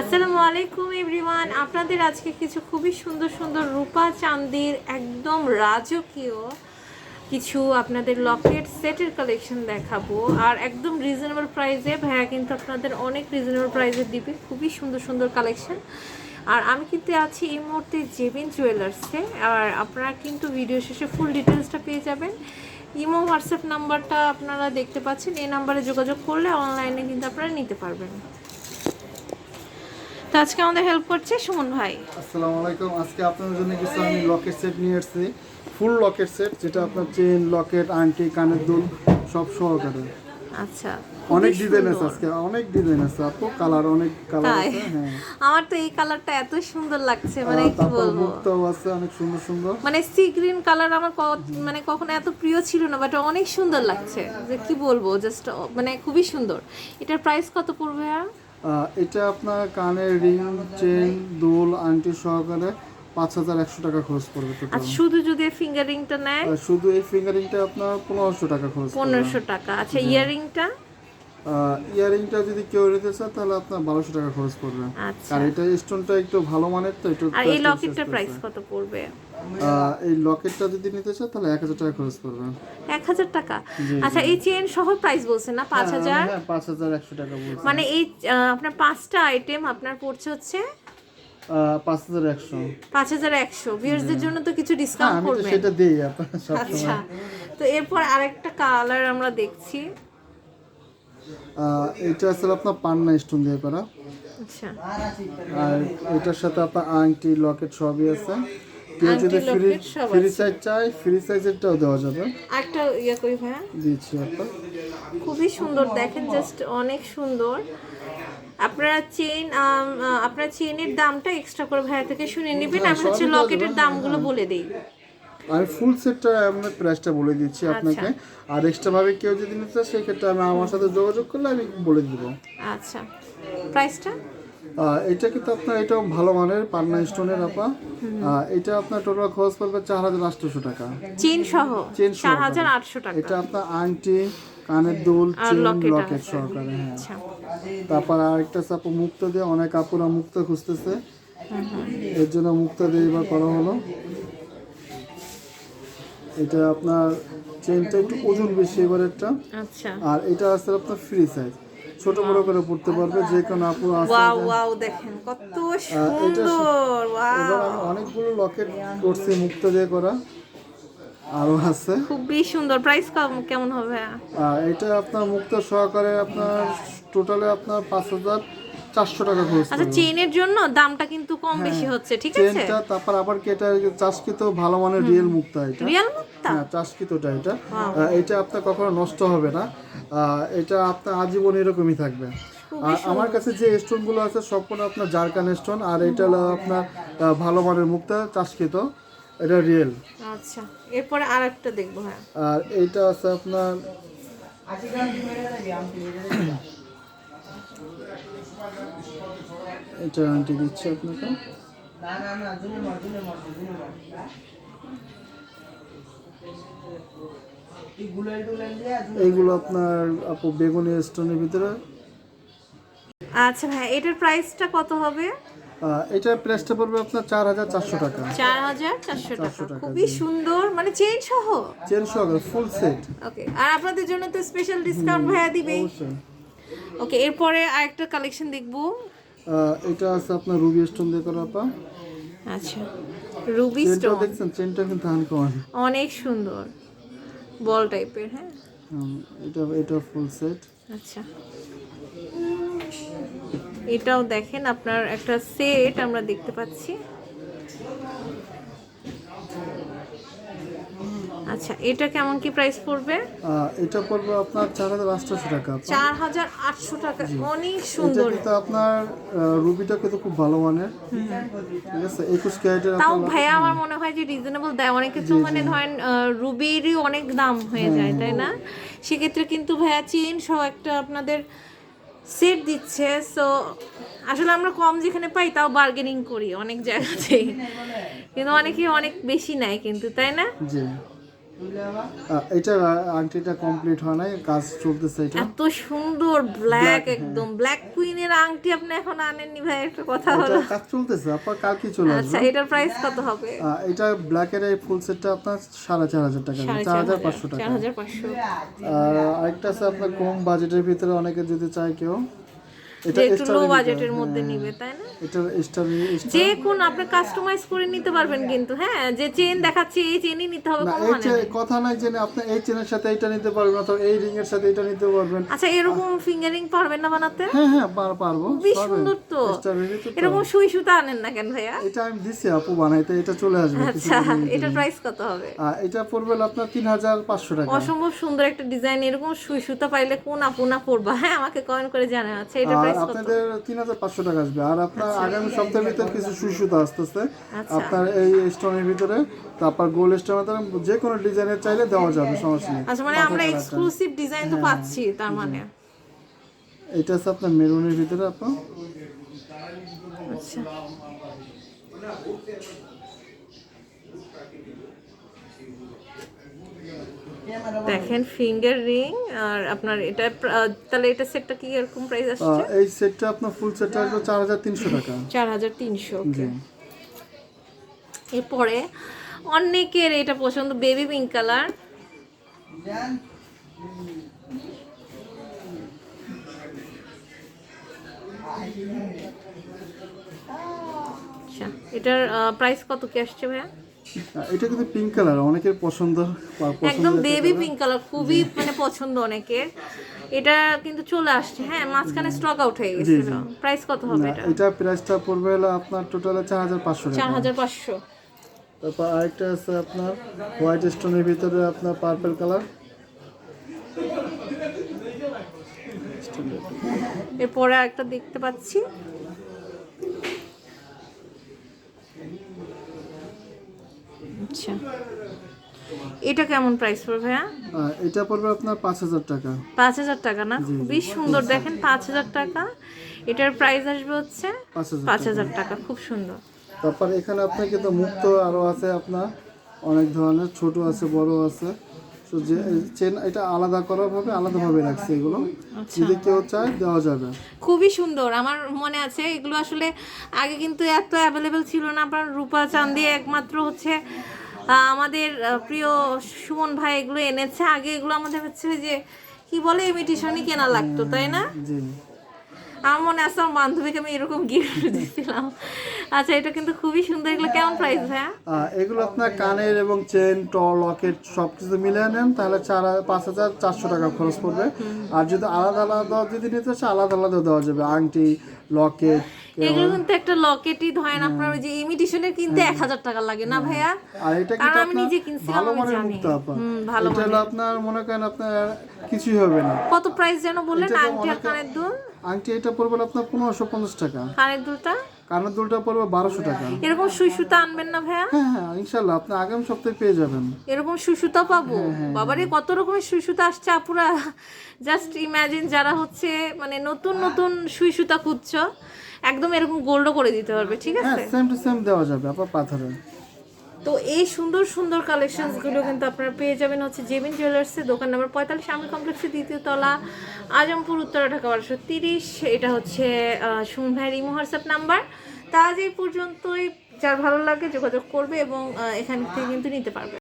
আসসালামু আলাইকুম, এভরিওয়ান। আপনাদের আজকে কিছু খুবই সুন্দর সুন্দর রূপা চান্দির একদম রাজকীয় কিছু আপনাদের লকেট সেটের কালেকশন দেখাবো। আর একদম রিজনেবল প্রাইসে ভাইয়া কিন্তু আপনাদের অনেক রিজনেবল প্রাইসে দিবে। খুবই সুন্দর সুন্দর কালেকশন। আর আমি কিন্তু আছি এই মুহূর্তে জেবিন জুয়েলার্সে আর আপনারা কিন্তু ভিডিও শেষে ফুল ডিটেলসটা পেয়ে যাবেন। ইমো হোয়াটসঅ্যাপ নাম্বারটা আপনারা দেখতে পাচ্ছেন। এই নাম্বারে যোগাযোগ করলে অনলাইনে কিন্তু আপনারা নিতে পারবেন। তো আজকে আমাদের হেল্প করছে সুমন ভাই। আসসালামু আলাইকুম। আজকে আপনাদের জন্য কিছু আমি লকেট সেট নিয়ে এসেছি। ফুল লকেট সেট যেটা আপনার চেন লকেট আংটি কানের দুল সব সহকারে। আচ্ছা অনেক ডিজাইন আছে আজকে অনেক ডিজাইন আছে আপু। কালার অনেক কালার আছে হ্যাঁ। আমার তো এই কালারটা এত সুন্দর লাগছে মানে কি বলব? মুক্তাও আছে অনেক সুন্দর সুন্দর। মানে সি গ্রিন কালার আমার মানে কখনো এত প্রিয় ছিল না বাট অনেক সুন্দর লাগছে। যে কি বলব জাস্ট মানে খুবই সুন্দর। এটার প্রাইস কত পড়বে আর? এটা আপনার কানের রিং চেন দুল আংটি সহকারে পাঁচ হাজার একশো টাকা খরচ পড়বে টোটাল শুধু যদি ফিঙ্গারিংটা নেয়? শুধু এই ফিঙ্গারিংটা আপনার পনেরোশো টাকা খরচ পনেরোশো টাকা। আচ্ছা ইয়ারিংটা? ইয়ারিংটা যদি কেউ নিতে চায় তাহলে আপনার বারোশো টাকা খরচ পড়বে। আচ্ছা। আর এটা স্টোনটা একটু ভালো মানের তো একটু আর এই লকেটটার প্রাইস কত পড়বে? এই লকেটটা যদি নিতে চায় তাহলে এক হাজার টাকা খরচ পড়বে এক হাজার টাকা? আচ্ছা এই চেন সহ প্রাইস বলছেন না? পাঁচ হাজার? হ্যাঁ পাঁচ হাজার একশো টাকা বলছি মানে এই আপনার পাঁচটা আইটেম আপনার পড়ছে হচ্ছে? পাঁচ হাজার একশো। পাঁচ হাজার একশো। ভিউয়ার্সদের জন্য তো কিছু হ্যাঁ ডিসকাউন্ট আমি তো করবেন। সেটা দিই আপনার সব আচ্ছা তো এরপর আরেকটা কালার আমরা দেখছি। এটা আসলে আপনার পান্না স্টোন দিয়ে করা। আচ্ছা। আর এটার সাথে আপনার আংটি লকেট সবই আছে। কেউ যদি ফ্রি ফ্রি সাইজ চাই ফ্রি সাইজেরটাও দেওয়া যাবে। আরেকটা ইয়ে করি ভাইয়া। দিচ্ছি আপনার খুবই সুন্দর দেখেন জাস্ট অনেক সুন্দর। আপনারা চেইন আপনার চেইনের দামটা এক্সট্রা করে ভাইয়া থেকে শুনে নেবেন আমি হচ্ছে লকেটের দামগুলো বলে দিই। আমি ফুল সেটটা আমি প্রাইসটা বলে দিচ্ছি আপনাকে। আচ্ছা। আর এক্সট্রা ভাবে কেউ যদি নিতে চায় সেক্ষেত্রে আমি আমার সাথে যোগাযোগ করলে আমি বলে দিব। আচ্ছা। প্রাইসটা এটা কিন্তু আপনার এটাও ভালো মানের পান্না স্টোনের আপা। এটা আপনার টোটাল খরচ পড়বে চার হাজার আটশোশো টাকা। চেইন সহ? সহ চার হাজার আটশো টাকা। এটা আপনার আংটি কানের দুল চেন লকেট। সহকারে হ্যাঁ। আচ্ছা। তারপর আরেকটা চাপ মুক্ত দিয়ে অনেক আপুরা মুক্ত খুঁজতেছে। এর জন্য মুক্ত দিয়ে এবার করা হলো। এটা আপনার চেনটা একটু ওজন বেশি এবারেরটা আচ্ছা। আর এটা আছে আপনার ফ্রি সাইজ ছোট বড় করে পড়তে পারবে যে কোনো আপু আছে ওয়াও ওয়াও দেখেন কত সুন্দর ওয়াও এবার আমি অনেকগুলো লকেট করছি মুক্ত দিয়ে করা আরও আছে। খুবই সুন্দর প্রাইস কেমন হবে? এটা আপনার মুক্ত সহকারে আপনার টোটালে আপনার পাঁচ হাজার চারশো টাকা খরচ আচ্ছা চেইনের জন্য দামটা কিন্তু কম বেশি হচ্ছে ঠিক আছে? চেনটা তারপর আবার কি এটা চাষকৃত ভালো মানের রিয়েল মুক্তা এটা। রিয়েল মুক্তা? হ্যাঁ চাষকৃতটা এটা এটা। আপনার কখনো নষ্ট হবে না। এটা আপনার আজীবন এরকমই থাকবে। আর আমার কাছে যে স্টোনগুলো আছে সবগুলো আপনার জারকান স্টোন আর এটা হলো আপনার ভালো মানের মুক্তা চাষকৃত এটা রিয়েল আচ্ছা এরপরে আর একটা দেখব হ্যাঁ। আর এইটা আছে আপনার এটা আন্টি দিচ্ছি আপনাকে? এইগুলো আপনার আপু বেগুনি স্টোনের ভিতরে। আচ্ছা ভাই এটার প্রাইসটা কত হবে? এটার প্রাইসটা পড়বে আপনার চার হাজার চারশো টাকা। চার হাজার চারশো টাকা। খুবই সুন্দর মানে চেইন সহ? চেন সহকারে ফুল সেট ওকে আর আপনাদের জন্য তো স্পেশাল ডিসকাউন্ট ভাইয়া দিবেই। ওকে এরপরে আরেকটা কালেকশন দেখব। এটা আছে আপনার রুবি স্টোন দিয়ে করা আপা। আচ্ছা রুবি স্টোন দেখছেন? চেনটা কিন্তু আনকমন অনেক সুন্দর বল টাইপের হ্যাঁ? এটা এটা ফুল সেট আচ্ছা। এটাও দেখেন আপনার একটা সেট আমরা দেখতে পাচ্ছি। আচ্ছা এটা কেমন কি প্রাইস পড়বে? এটা পড়বে আপনার চার হাজার আটশোশো টাকা। চার হাজার আটশো টাকা অনেক এটা সুন্দর। কিন্তু আপনার রুবিটা কিন্তু খুব ভালো মানের। ঠিক আছে একুশ ক্যারেটের তাও ভাইয়া আমার মনে হয় যে রিজনেবল দেয়। অনেক কিছু মানে ধরেন রুবিরই অনেক দাম হয়ে যায় তাই না? সেক্ষেত্রে কিন্তু ভাইয়া চেন সহ একটা আপনাদের সেট দিচ্ছে সো আসলে আমরা কম যেখানে পাই তাও বার্গেনিং করি অনেক জায়গাতেই। কিন্তু অনেকে অনেক বেশি নেয় কিন্তু, তাই না? এটা আংটিটা কমপ্লিট হয় নাই কাজ চলতেছে এটা। এত সুন্দর ব্ল্যাক একদম। ব্ল্যাক কুইনের আংটি আপনি এখন আনেননি ভাই একটা কথা হলো। কাজ চলতেছে আপনার কালকে চলে আচ্ছা এটার প্রাইস কত হবে? এটা ব্ল্যাকের এই ফুল সেটটা আপনার সাড়ে চার হাজার টাকা চার হাজার পাঁচশো চার টাকা। হাজার পাঁচশো। আর আরেকটা আছে আপনার কম বাজেটের ভিতরে অনেকে যদি চায় কেউ। যে একটু লো বাজেটের মধ্যে নিবে তাই না? এটার স্টার যে কোন আপনি কাস্টমাইজ করে নিতে পারবেন কিন্তু হ্যাঁ? যে চেন দেখাচ্ছে এই চেনই নিতে হবে কোনো মানে কথা নাই যে আপনি এই চেনের সাথে এইটা নিতে পারবেন অথবা এই রিং এর সাথে এটা নিতে পারবেন। আচ্ছা এরকম ফিঙ্গারিং পারবেন না বানাতে? হ্যাঁ হ্যাঁ পার- পারব খুবই সুন্দর তো। এরকম সুই সুতা আনেন না কেন ভাইয়া? এটা আমি দিছি আপু বানাইতে এটা চলে আসবে আচ্ছা এটার প্রাইস কত হবে? এটা পড়বে আপনার তিন হাজার পাঁচশো টাকা। অসম্ভব সুন্দর একটা ডিজাইন এরকম সুই সুতা পাইলে কোন আপুনা পড়বা? হ্যাঁ আমাকে কমেন্ট করে জানা আচ্ছা আর প্রাইস কত আপনাদের তিন হাজার পাঁচশো টাকা আসবে। আর আপনার আগামী সপ্তাহের ভিতরে কিছু সুসুতা আসতেছে। আচ্ছা। আপনার এই স্টোনের ভিতরে তারপর গোল স্টোনের ভিতরে যে কোনো ডিজাইনের চাইলে দেওয়া যাবে সমস্যা নেই। আচ্ছা মানে আমরা এক্সক্লুসিভ ডিজাইন তো পাচ্ছি তার মানে। এটা হচ্ছে আপনার মেরুনের ভিতরে আপনার আচ্ছা। দেখেন ফিঙ্গার রিং আর আপনার এটা তাহলে এটা সেটটা কি এরকম প্রাইস আসছে? এই সেটটা আপনার ফুল সেটটা আসবে চার হাজার তিনশো টাকা। চার হাজার তিনশো এরপরে অনেকের এটা পছন্দ বেবি পিঙ্ক কালার এটার প্রাইস কত কি আসছে ভাইয়া? এটা কিন্তু পিঙ্ক কালার অনেকের পছন্দ একদম বেবি পিঙ্ক কালার খুবই মানে পছন্দ অনেকের। এটা কিন্তু চলে আসছে হ্যাঁ মাঝখানে স্টক আউট হয়ে গেছিল প্রাইস কত হবে এটা? এটা প্রাইসটা পড়বে হলো আপনার টোটালে চার হাজার পাঁচশো চার টাকা হাজার পাঁচশো। তারপর আরেকটা আছে আপনার হোয়াইট স্টোনের ভিতরে আপনার পার্পল কালার এরপরে একটা দেখতে পাচ্ছি। আচ্ছা। এটা কেমন প্রাইস পড়বে ভাইয়া? এটা পড়বে আপনার পাঁচ হাজার টাকা। পাঁচ হাজার টাকা না? খুবই সুন্দর। দেখেন পাঁচ হাজার টাকা। এটার প্রাইস আসবে হচ্ছে পাঁচ হাজার টাকা। খুব সুন্দর। তারপর এখানে আপনার কিন্তু মুক্ত আরও আছে আপনার অনেক ধরনের ছোট আছে বড় আছে। তো যে চেন এটা আলাদা করা ভাবে আলাদাভাবে রাখছে এগুলো। যদি কেউ চায় দেওয়া যাবে। খুবই সুন্দর। আমার মনে আছে এগুলো আসলে আগে কিন্তু এত অ্যাভেলেবেল ছিল না আপনার রূপা চাঁদি একমাত্র হচ্ছে আমাদের প্রিয় সুমন ভাই এগুলো এনেছে। আগে এগুলো আমাদের হচ্ছে যে কি বলে ইমিটেশনই কেনা লাগতো তাই না? আমার মনে আছে আমার বান্ধবীকে আমি এরকম গিফট দিয়েছিলাম। আচ্ছা এটা কিন্তু খুবই সুন্দর। এগুলো কেমন প্রাইস আহ, এগুলো আপনার কানের এবং চেন ট লকেট সব কিছু মিলিয়ে নেন তাহলে চার পাঁচ হাজার চারশো টাকা খরচ পড়বে। আর যদি আলাদা আলাদা যদি নিতে আলাদা আলাদা দেওয়া যাবে। আংটি লকেট এগুলো কিন্তু একটা লকেটই ধরেন আপনার ওই যে ইমিটেশনের কিনতে এক হাজার টাকা লাগে না ভাইয়া? আর এটা কিন্তু আমি নিজে কিনছিলাম ভালো আমি জানি। ভালো হলো আপনার মনে করেন আপনার কিছুই হবে না। কত প্রাইস যেন বললেন? আংটি আর কানের দুল? আংটি এটা পড়বে আপনার পনেরোশো পঞ্চাশ টাকা। কানের দুলটা? কানের দুলটা পড়বে বারোশো টাকা। এরকম সুই সুতা আনবেন না ভাইয়া? হ্যাঁ হ্যাঁ ইনশাল্লাহ আপনি আগামী সপ্তাহে পেয়ে যাবেন। এরকম সুই সুতা পাবো? হ্যাঁ, বাবারে কত রকমের সুই সুতা আসছে আপুরা? জাস্ট ইমাজিন যারা হচ্ছে মানে নতুন নতুন সুই সুতা খুঁজছো একদম এরকম গোল্ডও করে দিতে পারবে ঠিক হ্যাঁ আছে? সেম টু সেম দেওয়া যাবে আপনার পাথরে। তো এই সুন্দর সুন্দর কালেকশনসগুলো কিন্তু আপনারা পেয়ে যাবেন হচ্ছে জেবিন জুয়েলার্সের দোকান নাম্বার পঁয়তাল্লিশ আমি কমপ্লেক্সের দ্বিতীয় তলা, আজমপুর, উত্তরা, ঢাকা, বারোশো তিরিশ। এটা হচ্ছে সুমন ভাইয়ের হোয়াটসঅ্যাপ নাম্বার তা আজ এই পর্যন্তই। যার ভালো লাগে যোগাযোগ করবে এবং এখান থেকে কিন্তু নিতে পারবে।